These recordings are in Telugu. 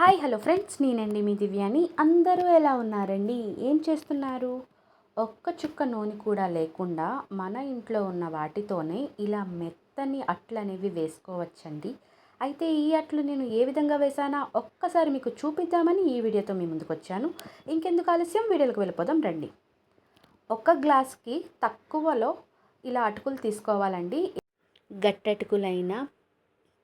Hi hello friends. నేనండి మీ దివ్యాని. అందరూ ఎలా ఉన్నారండి? ఏం చేస్తున్నారు? ఒక్క చుక్క నూనె కూడా లేకుండా మన ఇంట్లో ఉన్న వాటితోనే ఇలా మెత్తని అట్లు అనేవి వేసుకోవచ్చండి. అయితే ఈ అట్లు నేను ఏ విధంగా వేసానా ఒక్కసారి మీకు చూపిద్దామని ఈ వీడియోతో మీ ముందుకు వచ్చాను. ఇంకెందుకు ఆలస్యం? వీడియోలకు వెళ్ళిపోదాం రండి. ఒక గ్లాస్కి తక్కువలో ఇలా అటుకులు తీసుకోవాలండి. గట్టటుకులైనా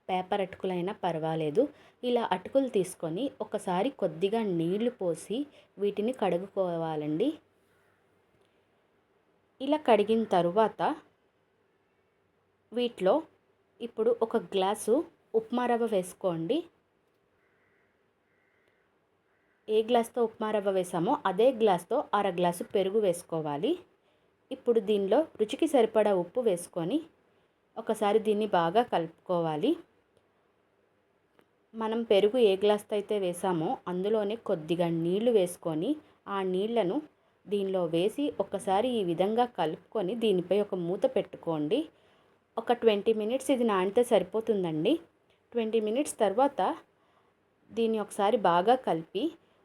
పేపర్ అటుకులైనా పర్వాలేదు. ఇలా అటుకులు తీసుకొని ఒకసారి కొద్దిగా నీళ్ళు పోసి వీటిని కడుగుకోవాలండి ఇలా కడిగిన తరువాత వీటిలో ఇప్పుడు ఒక గ్లాసు ఉప్మా రవ్వ వేసుకోండి. ఏ గ్లాస్తో ఉప్మా రవ్వ వేసామో అదే గ్లాస్తో అర గ్లాసు పెరుగు వేసుకోవాలి. ఇప్పుడు దీనిలో రుచికి సరిపడా ఉప్పు వేసుకొని ఒకసారి దీన్ని బాగా కలుపుకోవాలి. మనం పెరుగు ఏ గ్లాస్తో అయితే వేసామో అందులోనే కొద్దిగా నీళ్ళు వేసుకొని ఆ నీళ్ళను దీనిలో వేసి ఒకసారి ఈ విధంగా కలుపుకొని దీనిపై ఒక మూత పెట్టుకోండి. ఒక ట్వంటీ మినిట్స్ ఇది నానితే సరిపోతుందండి. ట్వంటీ మినిట్స్ తర్వాత దీన్ని ఒకసారి బాగా కలిపి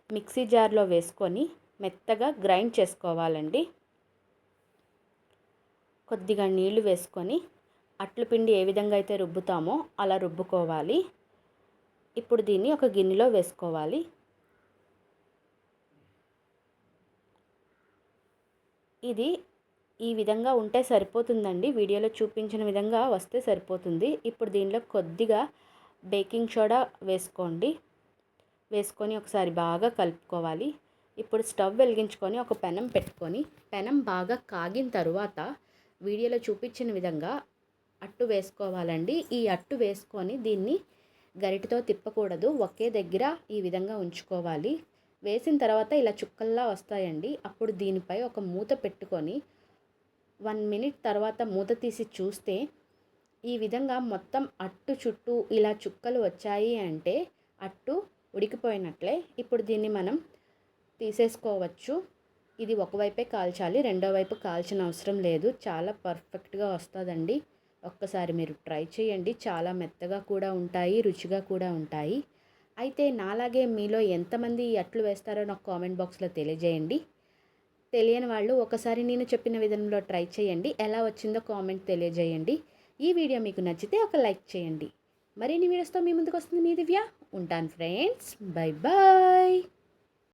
మిక్సీ జార్లో వేసుకొని మెత్తగా గ్రైండ్ చేసుకోవాలండి. కొద్దిగా నీళ్ళు వేసుకొని అట్లు పిండి ఏ విధంగా అయితే రుబ్బుతామో అలా రుబ్బుకోవాలి. ఇప్పుడు దీన్ని ఒక గిన్నెలో వేసుకోవాలి. ఇది ఈ విధంగా ఉంటే సరిపోతుందండి. వీడియోలో చూపించిన విధంగా వస్తే సరిపోతుంది. ఇప్పుడు దీనిలో కొద్దిగా బేకింగ్ సోడా వేసుకోండి. వేసుకొని ఒకసారి బాగా కలుపుకోవాలి. ఇప్పుడు స్టవ్ వెలిగించుకొని ఒక పెనం పెట్టుకొని పెనం బాగా కాగిన తరువాత వీడియోలో చూపించిన విధంగా అట్టు వేసుకోవాలండి. ఈ అట్టు వేసుకొని దీన్ని గరిటతో తిప్పకూడదు. ఒకే దగ్గర ఈ విధంగా ఉంచుకోవాలి. వేసిన తర్వాత ఇలా చుక్కల్లా వస్తాయండి. అప్పుడు దీనిపై ఒక మూత పెట్టుకొని వన్ మినిట్ తర్వాత మూత తీసి చూస్తే ఈ విధంగా మొత్తం అట్టు చుట్టూ ఇలా చుక్కలు వచ్చాయి అంటే అట్టు ఉడికిపోయినట్లే. ఇప్పుడు దీన్ని మనం తీసేసుకోవచ్చు. ఇది ఒకవైపే కాల్చాలి. రెండో వైపు కాల్చిన అవసరం లేదు. చాలా పర్ఫెక్ట్గా వస్తుందండి. ఒక్కసారి మీరు ట్రై చేయండి. చాలా మెత్తగా కూడా ఉంటాయి రుచిగా కూడా ఉంటాయి. అయితే నాలాగే మీలో ఎంతమంది అట్లు వేస్తారో నాకు కామెంట్ బాక్స్లో తెలియజేయండి. తెలియని వాళ్ళు ఒకసారి నేను చెప్పిన విధంలో ట్రై చేయండి. ఎలా వచ్చిందో కామెంట్ తెలియజేయండి. ఈ వీడియో మీకు నచ్చితే ఒక లైక్ చేయండి. మరిన్ని వీడియోస్తో మీ ముందుకు వస్తుంది మీ దివ్య. ఉంటాను ఫ్రెండ్స్. Bye bye